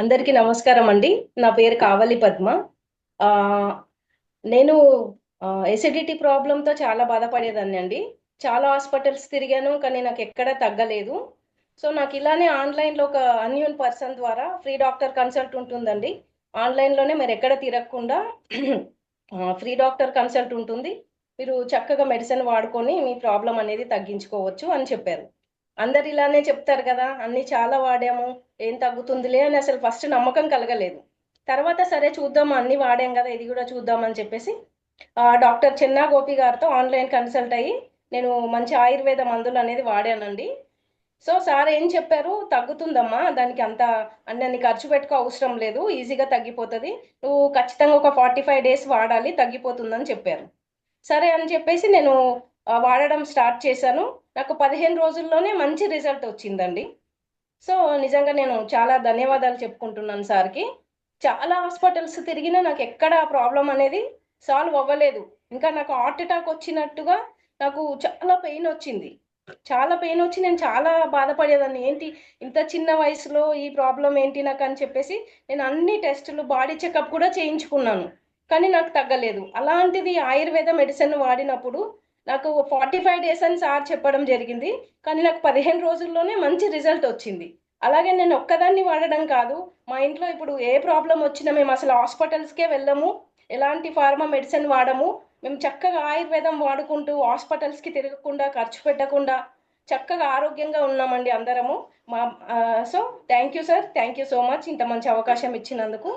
అందరికీ నమస్కారం అండి. నా పేరు కావలి పద్మ. నేను ఎసిడిటీ ప్రాబ్లంతో చాలా బాధపడేదాన్ని అండి. చాలా హాస్పిటల్స్ తిరిగాను కానీ నాకు ఎక్కడ తగ్గలేదు. సో నాకు ఇలానే ఆన్లైన్లో ఒక అన్యూన్ పర్సన్ ద్వారా ఫ్రీ డాక్టర్ కన్సల్ట్ ఉంటుందండి. ఆన్లైన్లోనే మీరు ఎక్కడ తిరగకుండా ఫ్రీ డాక్టర్ కన్సల్ట్ ఉంటుంది. మీరు చక్కగా మెడిసిన్ వాడుకొని మీ ప్రాబ్లం అనేది తగ్గించుకోవచ్చు అని చెప్పారు. అందరు ఇలానే చెప్తారు కదా అన్ని చాలా వాడాము ఏం తగ్గుతుందిలే అని అసలు ఫస్ట్ నమ్మకం కలగలేదు. తర్వాత సరే చూద్దాం అన్ని వాడాం కదా ఇది కూడా చూద్దాం అని చెప్పేసి డాక్టర్ చెన్నా గోపి గారితో ఆన్లైన్ కన్సల్ట్ అయ్యి నేను మంచి ఆయుర్వేద మందులు అనేది వాడానండి. సో సార్ ఏం చెప్పారు? తగ్గుతుందమ్మా దానికి అంత అన్ని ఖర్చు పెట్టుకో అవసరం లేదు ఈజీగా తగ్గిపోతుంది. నువ్వు ఖచ్చితంగా ఒక ఫార్టీ ఫైవ్ డేస్ వాడాలి తగ్గిపోతుందని చెప్పారు. సరే అని చెప్పేసి నేను వాడడం స్టార్ట్ చేశాను. నాకు పదిహేను రోజుల్లోనే మంచి రిజల్ట్ వచ్చిందండి. సో నిజంగా నేను చాలా ధన్యవాదాలు చెప్పుకుంటున్నాను సార్కి. చాలా హాస్పిటల్స్ తిరిగినా నాకు ఎక్కడ ప్రాబ్లం అనేది సాల్వ్ అవ్వలేదు. ఇంకా నాకు హార్ట్ అటాక్ వచ్చినట్టుగా నాకు చాలా పెయిన్ వచ్చింది. చాలా పెయిన్ వచ్చి నేను చాలా బాధపడేదాన్ని. ఏంటి ఇంత చిన్న వయసులో ఈ ప్రాబ్లం ఏంటి నాకు అని చెప్పేసి నేను అన్ని టెస్టులు బాడీ చెకప్ కూడా చేయించుకున్నాను. కానీ నాకు తగ్గలేదు. అలాంటిది ఆయుర్వేద మెడిసిన్ వాడినప్పుడు నాకు ఫార్టీ ఫైవ్ డేస్ అని సార్ చెప్పడం జరిగింది. కానీ నాకు పదిహేను రోజుల్లోనే మంచి రిజల్ట్ వచ్చింది. అలాగే నేను ఒక్కదాన్ని వాడడం కాదు. మా ఇంట్లో ఇప్పుడు ఏ ప్రాబ్లం వచ్చినా మేము అసలు హాస్పిటల్స్కే వెళ్ళము. ఎలాంటి ఫార్మా మెడిసిన్ వాడము. మేము చక్కగా ఆయుర్వేదం వాడుకుంటూ హాస్పిటల్స్కి తిరగకుండా ఖర్చు పెట్టకుండా చక్కగా ఆరోగ్యంగా ఉన్నామండి అందరము. మా so thank you sir thank you so much ఇంత మంచి అవకాశం ఇచ్చినందుకు.